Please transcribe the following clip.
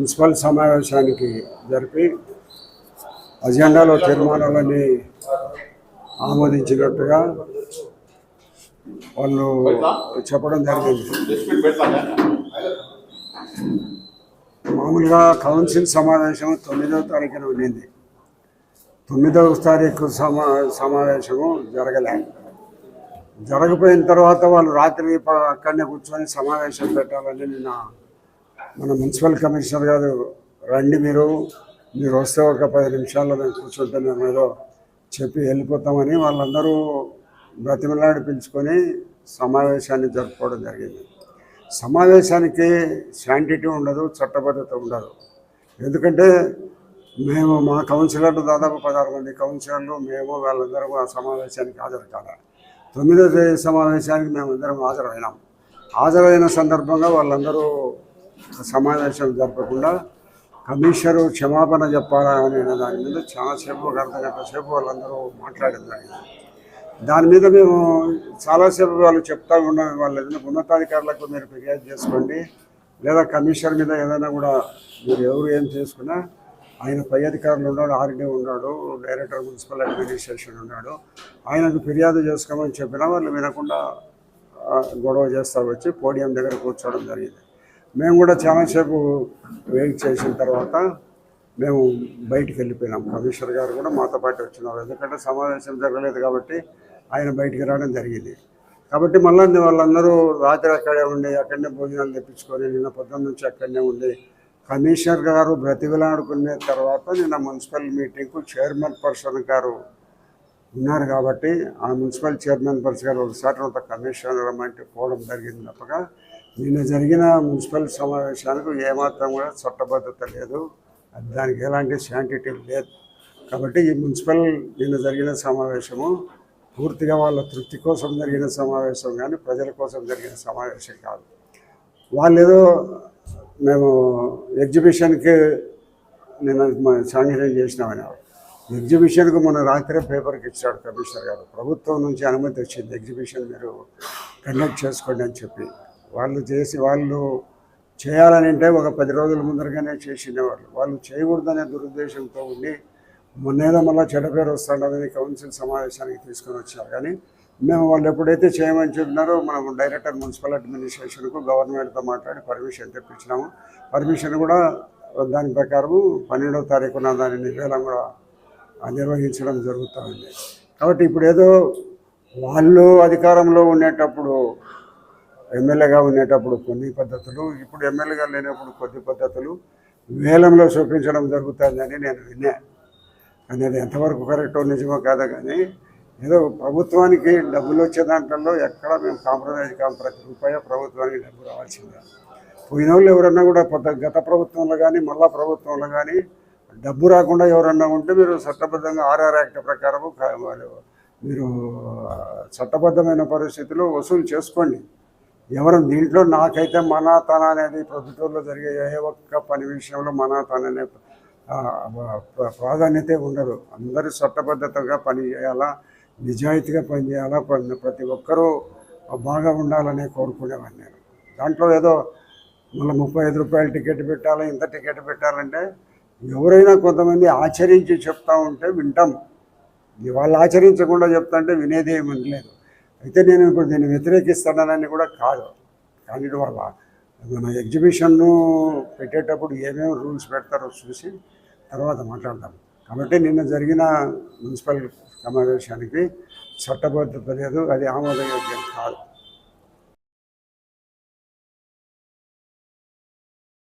Municipal సమావేశానికి జరిపి అజెండాలో తీర్మానాలన్నీ ఆమోదించినట్టుగా వాళ్ళు చెప్పడం జరిగింది. మామూలుగా కౌన్సిల్ సమావేశం తొమ్మిదవ తారీఖున ఉండింది. తొమ్మిదవ తారీఖు సమా సమావేశము జరగలే. జరగపోయిన తర్వాత వాళ్ళు రాత్రి ప- అక్కడనే కూర్చొని సమావేశం పెట్టాలని నిన్న మన మున్సిపల్ కమిషనర్ గారు రండి మీరు మీరు వస్తే ఒక పది నిమిషాల్లో మేము కూర్చుంటే మేము ఏదో చెప్పి వెళ్ళిపోతామని వాళ్ళందరూ బ్రతిమలాడి పిలుచుకొని సమావేశాన్ని జరుపుకోవడం జరిగింది. సమావేశానికి శాంటిటీ ఉండదు చట్టబద్ధత ఉండదు. ఎందుకంటే మేము మా కౌన్సిలర్లు దాదాపు పదహారు మంది కౌన్సిలర్లు మేము వాళ్ళందరూ ఆ సమావేశానికి హాజరు కాదా తొమ్మిదో తేదీ సమావేశానికి మేము అందరం హాజరైనాం. హాజరైన సందర్భంగా వాళ్ళందరూ సమావేశం జరపకుండా కమిషనరు క్షమాపణ చెప్పాలా అనే దాని మీద చాలాసేపు ఒక అర్ధ గంట సేపు వాళ్ళందరూ మాట్లాడడం దాని మీద మేము చాలాసేపు వాళ్ళు చెప్తా ఉన్నాం వాళ్ళు ఏదైనా ఉన్నతాధికారులకు మీరు ఫిర్యాదు చేసుకోండి లేదా కమిషనర్ మీద ఏదైనా కూడా మీరు ఎవరు ఏం చేసుకున్నా ఆయన పై అధికారులు ఉన్నాడు ఆర్డీ ఉన్నాడు డైరెక్టర్ మున్సిపల్ అడ్మినిస్ట్రేషన్ ఉన్నాడు ఆయనకు ఫిర్యాదు చేసుకోమని చెప్పినా వాళ్ళు వినకుండా గొడవ చేస్తా వచ్చి పోడియం దగ్గర కూర్చోవడం జరిగింది. మేము కూడా చాలాసేపు వెయిట్ చేసిన తర్వాత మేము బయటికి వెళ్ళిపోయినాం. కమిషనర్ గారు కూడా మాతో పాటు వచ్చినారు. ఎందుకంటే సమావేశం జరగలేదు కాబట్టి ఆయన బయటికి రావడం జరిగింది. కాబట్టి మళ్ళీ వాళ్ళందరూ రాత్రి అక్కడే ఉండి అక్కడనే భోజనాలు తెప్పించుకొని నిన్న పొద్దున్న నుంచి అక్కడనే ఉండి కమిషనర్ గారు బ్రతిమలాడుకునే తర్వాత నిన్న మున్సిపల్ మీటింగ్కు చైర్మన్ పర్సన్ గారు ఉన్నారు కాబట్టి ఆ మున్సిపల్ చైర్మన్ పర్సన్ గారు ఒకసారి కమిషనర్ అంటే పోవడం జరిగింది తప్పగా నిన్న జరిగిన మున్సిపల్ సమావేశానికి ఏమాత్రం కూడా చట్టబద్ధత లేదు. దానికి ఎలాంటి శాంటిటీ లేదు. కాబట్టి ఈ మున్సిపల్ నిన్న జరిగిన సమావేశము పూర్తిగా వాళ్ళ తృప్తి కోసం జరిగిన సమావేశం కానీ ప్రజల కోసం జరిగిన సమావేశం కాదు. వాళ్ళు ఏదో మేము ఎగ్జిబిషన్కి నేను శాంక్షన్ చేసినామని ఎగ్జిబిషన్కు మొన్న రాత్రే పేపర్కి ఇచ్చాడు కమిషనర్ గారు. ప్రభుత్వం నుంచి అనుమతి వచ్చింది. ఎగ్జిబిషన్ మీరు కండక్ట్ చేసుకోండి అని చెప్పి. వాళ్ళు చేసి వాళ్ళు చేయాలని అంటే ఒక పది రోజుల ముందరగానే చేసినవాళ్ళు వాళ్ళు చేయకూడదనే దురుద్దేశంతో ఉండి మొన్నేదో మళ్ళీ చెడ్డ పేరు వస్తుండదని కౌన్సిల్ సమావేశానికి తీసుకొని వచ్చారు. కానీ మేము వాళ్ళు ఎప్పుడైతే చేయమని చెప్పినారో మనం డైరెక్టర్ మున్సిపల్ అడ్మినిస్ట్రేషన్కు గవర్నమెంట్తో మాట్లాడి పర్మిషన్ తెప్పించినాము. పర్మిషన్ కూడా దాని ప్రకారము పన్నెండవ తారీఖున దాని నిర్వేలం కూడా నిర్వహించడం జరుగుతుంది కాబట్టి ఇప్పుడు ఏదో వాళ్ళు అధికారంలో ఉండేటప్పుడు ఎమ్మెల్యేగా ఉండేటప్పుడు కొన్ని పద్ధతులు ఇప్పుడు ఎమ్మెల్యేగా లేనప్పుడు కొద్ది పద్ధతులు వేలంలో చూపించడం జరుగుతుందని నేను విన్నా. కానీ అది ఎంతవరకు కరెక్టో నిజమో కాదు కానీ ఏదో ప్రభుత్వానికి డబ్బులు వచ్చే దాంట్లో ఎక్కడ మేము కాంప్రమైజ్ కాం ప్రతి రూపాయ ప్రభుత్వానికి డబ్బు రావాల్సిందే. పోయిన వాళ్ళు ఎవరన్నా కూడా కొత్త గత ప్రభుత్వంలో కానీ మళ్ళా ప్రభుత్వంలో కానీ డబ్బు రాకుండా ఎవరన్నా ఉంటే మీరు చట్టబద్ధంగా ఆర్ఆర్ యాక్ట్ ప్రకారము కా- మీరు చట్టబద్ధమైన పరిస్థితిలో వసూలు చేసుకోండి. ఎవరు దీంట్లో నాకైతే మన తన అనేది ప్రభుత్వంలో జరిగే ఏ ఒక్క పని విషయంలో మన తన అనే ప్రాధాన్యత ఉండదు. అందరూ చట్టబద్ధతగా పని చేయాలా నిజాయితీగా పనిచేయాలా ప్రతి ఒక్కరూ బాగా ఉండాలనే కోరుకునేవాడిని నేను. దాంట్లో ఏదో మళ్ళీ ముప్పై ఐదు రూపాయలు టికెట్ పెట్టాలి ఇంత టికెట్ పెట్టాలంటే ఎవరైనా కొంతమంది ఆచరించి చెప్తా ఉంటే వింటాం. వాళ్ళు ఆచరించకుండా చెప్తాంటే వినేది ఏమి లేదు అయితే నేను ఇప్పుడు దీన్ని వ్యతిరేకిస్తానని కూడా కాదు. కానీ వాళ్ళ మన ఎగ్జిబిషన్ను పెట్టేటప్పుడు ఏమేమి రూల్స్ పెడతారో చూసి తర్వాత మాట్లాడదాం కాబట్టి నిన్న జరిగిన మున్సిపల్ సమావేశానికి చట్టబద్ధత లేదు అది ఆమోదయోగ్యం కాదు.